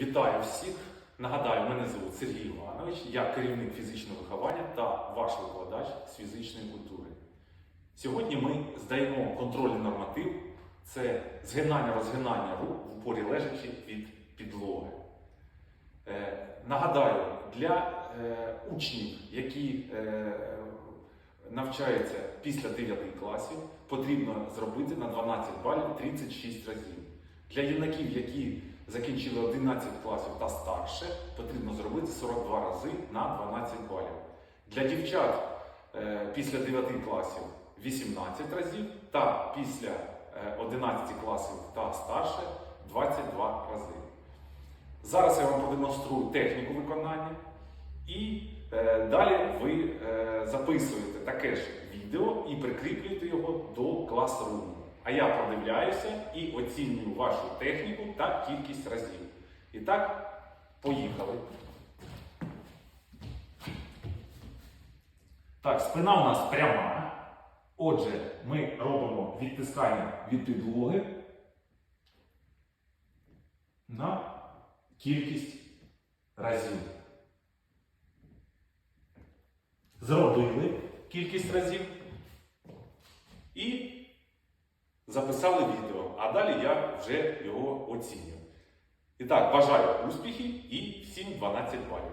Вітаю всіх! Нагадаю, мене звуть Сергій Іванович, я керівник фізичного виховання та ваш викладач з фізичної культури. Сьогодні ми здаємо контрольний норматив це згинання-розгинання рук в упорі лежачи від підлоги. Е, нагадаю, для е, учнів, які е, навчаються після 9 класів, потрібно зробити на 12 балів 36 разів. Для юнаків, які закінчили 11 класів та старше, потрібно зробити 42 рази на 12 балів. Для дівчат е, після 9 класів 18 разів та після е, 11 класів та старше 22 рази. Зараз я вам продемонструю техніку виконання і е, далі ви е, записуєте таке ж відео і прикріплюєте його до класруму. А я продивляюся і оцінюю вашу техніку та кількість разів. І так, поїхали. Так, спина у нас пряма. Отже, ми робимо відтискання від підлоги на кількість разів. Зробили кількість разів і записали відео, а далі я вже його оціню. І так, бажаю успіхів і всім 12 балів.